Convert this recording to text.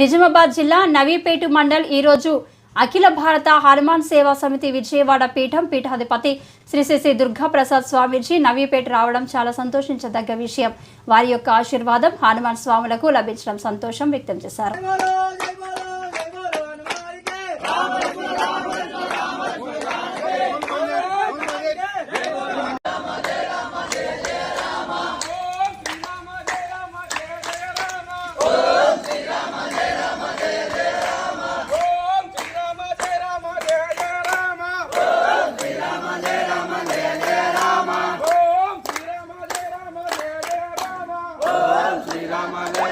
నిజామాబాద్ జిల్లా నవీపేట మండల్ ఈరోజు అఖిల భారత హనుమాన్ సేవా సమితి విజయవాడ పీఠం పీఠాధిపతి శ్రీ శ్రీ శ్రీ దుర్గాప్రసాద్ స్వామీజీ నవీపేట రావడం చాలా సంతోషించదగ్గ విషయం. వారి యొక్క ఆశీర్వాదం హనుమాన్ స్వాములకు లభించడం సంతోషం వ్యక్తం చేశారు. Ramana